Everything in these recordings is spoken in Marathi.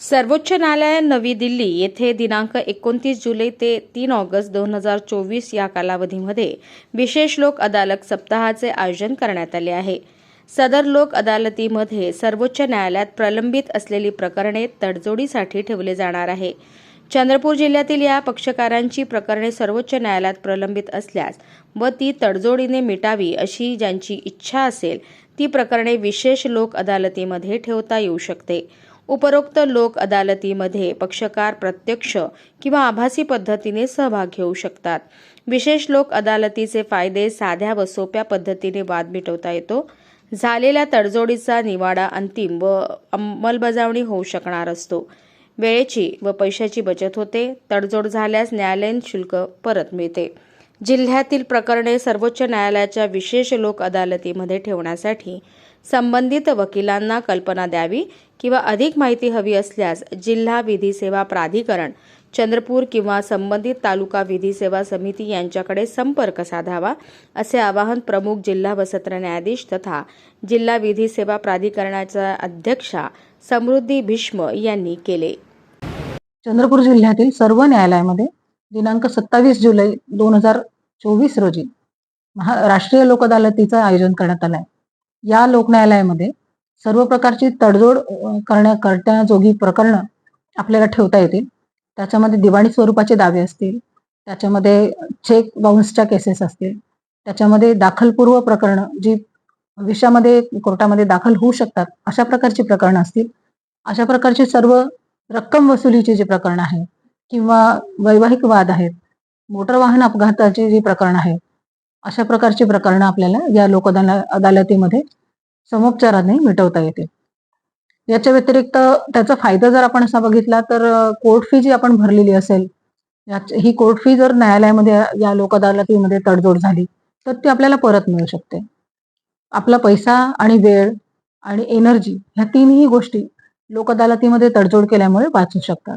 सर्वोच्च न्यायालय नवी दिल्ली येथे दिनांक एकोणतीस जुलै ते तीन ऑगस्ट दोन हजार चोवीस या कालावधीमध्ये विशेष लोक अदालत सप्ताहाचे आयोजन करण्यात आले आहे. सदर लोक अदालतीमध्ये सर्वोच्च न्यायालयात प्रलंबित असलेली प्रकरणे तडजोडीसाठी ठेवले जाणार आहे. चंद्रपूर जिल्ह्यातील या पक्षकारांची प्रकरणे सर्वोच्च न्यायालयात प्रलंबित असल्यास व ती तडजोडीने मिटावी अशी ज्यांची इच्छा असेल ती प्रकरणे विशेष लोक अदालतीमध्ये ठेवता येऊ शकते. उपरोक्त लोक अदालतीमध्ये पक्षकार प्रत्यक्ष किंवा आभासी पद्धतीने सहभाग घेऊ शकतात. विशेष लोक अदालतीचे फायदे साध्या व सोप्या पद्धतीने वाद मिटवता येतो. झालेल्या तडजोडीचा निवाडा अंतिम व अंमलबजावणी होऊ शकणार असतो. वेळेची व पैशाची बचत होते. तडजोड झाल्यास न्यायालयीन शुल्क परत मिळते. जिल्ह्यातील प्रकरणे सर्वोच्च न्यायालयाच्या विशेष लोक अदालतीमध्ये ठेवण्यासाठी संबंधित वकिलांना कल्पना द्यावी किंवा अधिक माहिती हवी असल्यास जिल्हा विधी सेवा प्राधिकरण चंद्रपूर किंवा संबंधित तालुका विधी सेवा समिती यांच्याकडे संपर्क साधावा असे आवाहन प्रमुख जिल्हा व सत्र न्यायाधीश तथा जिल्हा विधी सेवा प्राधिकरणाच्या अध्यक्षा समृद्धी भीष्म यांनी केले. चंद्रपूर जिल्ह्यातील सर्व न्यायालयामध्ये दिनांक सत्तावीस जुलै दोन हजार चोवीस रोजी महा राष्ट्रीय लोक अदालतीचं आयोजन करण्यात आलं आहे या लोक न्यायालयामध्ये सर्व प्रकारची तडजोड करण्या करण्याजोगी प्रकरणं आपल्याला ठेवता येतील. त्याच्यामध्ये दिवाणी स्वरूपाचे दावे असतील. त्याच्यामध्ये चेक बाउन्सच्या केसेस असतील. त्याच्यामध्ये दाखलपूर्व प्रकरणं जी विषयामध्ये कोर्टामध्ये दाखल होऊ शकतात अशा प्रकारची प्रकरणं असतील. अशा प्रकारची सर्व रक्कम वसुलीची जी प्रकरण आहे किंवा वैवाहिक वाद आहेत मोटर वाहन अपघाताची जी प्रकरण आहेत अशा प्रकारची प्रकरणं आपल्याला या लोक अदालतीमध्ये समोपचाराने मिटवता येतील. याच्या व्यतिरिक्त त्याचा फायदा जर आपण असा बघितला तर कोर्ट फी जी आपण भरलेली असेल याच- ही कोर्ट फी जर न्यायालयामध्ये या लोक अदालतीमध्ये तडजोड झाली तर ती आपल्याला परत मिळू शकते. आपला पैसा आणि वेळ आणि एनर्जी ह्या तीनही गोष्टी लोक अदालतीमध्ये तडजोड केल्यामुळे वाचू शकतात.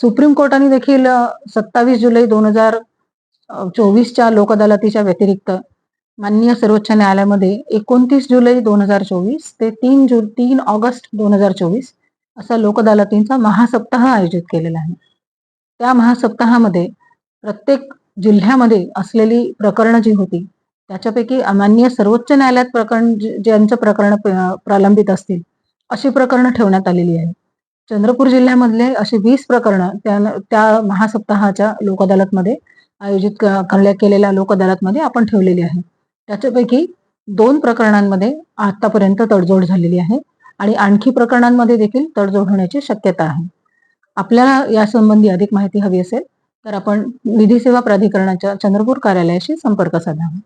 सुप्रीम कोर्टाने देखील सत्तावीस जुलै दोन हजार चोवीसच्या लोक अदालतीच्या व्यतिरिक्त माननीय सर्वोच्च न्यायालयामध्ये एकोणतीस जुलै दोन हजार चोवीस ते तीन जु तीन ऑगस्ट दोन हजार चोवीस असा लोक अदालतींचा महासप्ताह आयोजित केलेला आहे. त्या महासप्ताहामध्ये प्रत्येक जिल्ह्यामध्ये असलेली प्रकरणं जी होती त्याच्यापैकी माननीय सर्वोच्च न्यायालयात प्रकरण ज्यांचं प्रकरण प्रलंबित असतील अशी प्रकरणं ठेवण्यात आलेली आहे चंद्रपूर जिल्ह्यामधले अशी वीस प्रकरणं त्या त्या महासप्ताहाच्या लोक अदालतमध्ये आयोजित क- करण्यात केलेल्या लोक अदालतमध्ये आपण ठेवलेली आहे. त्याच्यापैकी दोन प्रकरणांमध्ये आतापर्यंत तडजोड झालेली आहे आणि आणखी प्रकरणांमध्ये देखील तडजोड होण्याची शक्यता आहे. आपल्याला यासंबंधी अधिक माहिती हवी असेल तर आपण विधी सेवा प्राधिकरणाच्या चंद्रपूर कार्यालयाशी संपर्क साधावा.